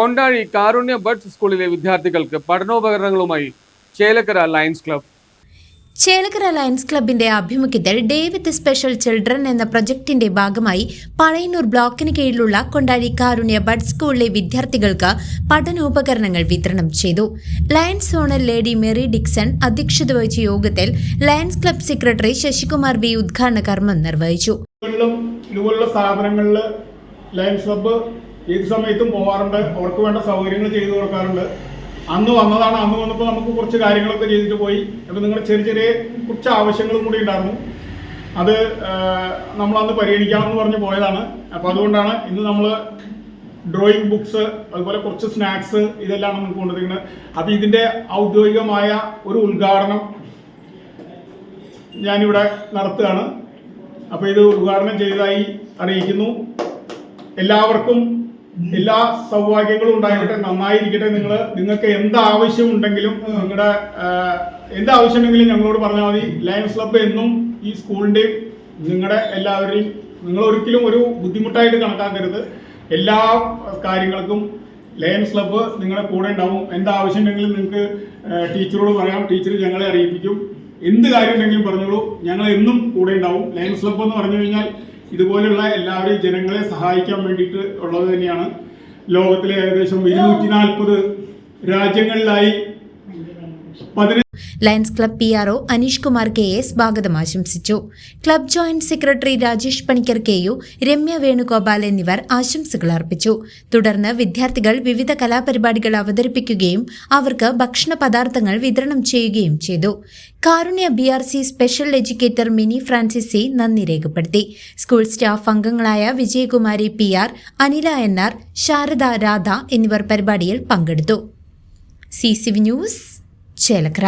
Kondazhi Karunya buds സ്കൂളിലെ വിദ്യാർത്ഥികൾക്ക് പഠനോപകരണങ്ങളുമായി Chelakkara lions club Chelakkara lions ക്ലബിന്റെ ആഭിമുഖ്യത്തിൽ ഡേ വിത്ത് സ്പെഷ്യൽ ചിൽഡ്രൻ എന്ന പ്രൊജക്ടിന്റെ ഭാഗമായി പഴയന്നൂർ ബ്ലോക്കിന് കീഴിലുള്ള കൊണ്ടാഴി കാരുണ്യ ബഡ് സ്കൂളിലെ വിദ്യാർത്ഥികൾക്ക് പഠനോപകരണങ്ങൾ വിതരണം ചെയ്തു. Lions honour lady Mary Dixon അധ്യക്ഷത വഹിച്ച യോഗത്തിൽ lions club secretary Sasikumar B ഉദ്ഘാടന കർമ്മം നിർവഹിച്ചു സ്ഥാപനങ്ങളിൽ ലയൺസ് ക്ലബ്ബ് ഏത് സമയത്തും പോകാറുണ്ട് അവർക്ക് വേണ്ട സൗകര്യങ്ങൾ ചെയ്തു കൊടുക്കാറുണ്ട്. അന്ന് വന്നതാണ്. അന്ന് വന്നപ്പോൾ നമുക്ക് കുറച്ച് കാര്യങ്ങളൊക്കെ ചെയ്തിട്ട് പോയി. അപ്പോൾ നിങ്ങളുടെ ചെറിയ ചെറിയ കുറച്ച് ആവശ്യങ്ങളും കൂടി ഉണ്ടായിരുന്നു. അത് നമ്മളന്ന് പരിഗണിക്കാമെന്ന് പറഞ്ഞ് പോയതാണ്. അപ്പോൾ അതുകൊണ്ടാണ് ഇന്ന് നമ്മൾ ഡ്രോയിങ് ബുക്സ് അതുപോലെ കുറച്ച് സ്നാക്സ് ഇതെല്ലാം നമുക്ക് കൊണ്ടിരിക്കുന്നത് അപ്പോൾ ഇതിന്റെ ഔദ്യോഗികമായ ഒരു ഉദ്ഘാടനം ഞാനിവിടെ നടത്തുകയാണ്. അപ്പോൾ ഇത് ഉദ്ഘാടനം ചെയ്തതായി അറിയിക്കുന്നു. എല്ലാവർക്കും എല്ലാ സൗഭാഗ്യങ്ങളും ഉണ്ടായിട്ട് നന്നായിരിക്കട്ടെ നിങ്ങൾ നിങ്ങൾക്ക് എന്ത് ആവശ്യമുണ്ടെങ്കിലും നിങ്ങളുടെ എന്ത് ആവശ്യമുണ്ടെങ്കിലും ഞങ്ങളോട് പറഞ്ഞാൽ മതി. ലയൺസ് ക്ലബ്ബ് എന്നും ഈ സ്കൂളിന്റെയും നിങ്ങളുടെ എല്ലാവരുടെയും നിങ്ങൾ ഒരിക്കലും ഒരു ബുദ്ധിമുട്ടായിട്ട് കണക്കാക്കരുത്. എല്ലാ കാര്യങ്ങൾക്കും ലയൺസ് ക്ലബ്ബ് നിങ്ങളുടെ കൂടെ ഉണ്ടാവും. എന്ത് ആവശ്യമുണ്ടെങ്കിലും നിങ്ങൾക്ക് ടീച്ചറോട് പറയാം. ടീച്ചർ ഞങ്ങളെ അറിയിപ്പിക്കും. എന്ത് കാര്യം ഉണ്ടെങ്കിലും പറഞ്ഞോളൂ. ഞങ്ങൾ എന്നും കൂടെ ഉണ്ടാവും. ലയൺസ് ക്ലബ്ബ് എന്ന് പറഞ്ഞു കഴിഞ്ഞാൽ ഇതുപോലുള്ള എല്ലാവരെയും ജനങ്ങളെ സഹായിക്കാൻ വേണ്ടിയിട്ട് ഉള്ളത് തന്നെയാണ്. ലോകത്തിലെ ഏകദേശം ഇരുന്നൂറ്റി നാൽപ്പത് രാജ്യങ്ങളിലായി lions club P R O Aneesh Kumar K A സ്വാഗതം ആശംസിച്ചു. Club joint secretary Rajesh Panicker K U Remya Venugopal എന്നിവർ ആശംസകൾ അർപ്പിച്ചു. തുടർന്ന് വിദ്യാർത്ഥികൾ വിവിധ കലാപരിപാടികൾ അവതരിപ്പിക്കുകയും അവർക്ക് ഭക്ഷണ പദാർത്ഥങ്ങൾ വിതരണം ചെയ്യുകയും ചെയ്തു. Karunya B R C special educator Mini Francis C നന്ദി രേഖപ്പെടുത്തി. സ്കൂൾ സ്റ്റാഫ് അംഗങ്ങളായ Vijayakumari P R Anila N R Sarada Radha എന്നിവർ പരിപാടിയിൽ പങ്കെടുത്തു. C C news Chelakkara.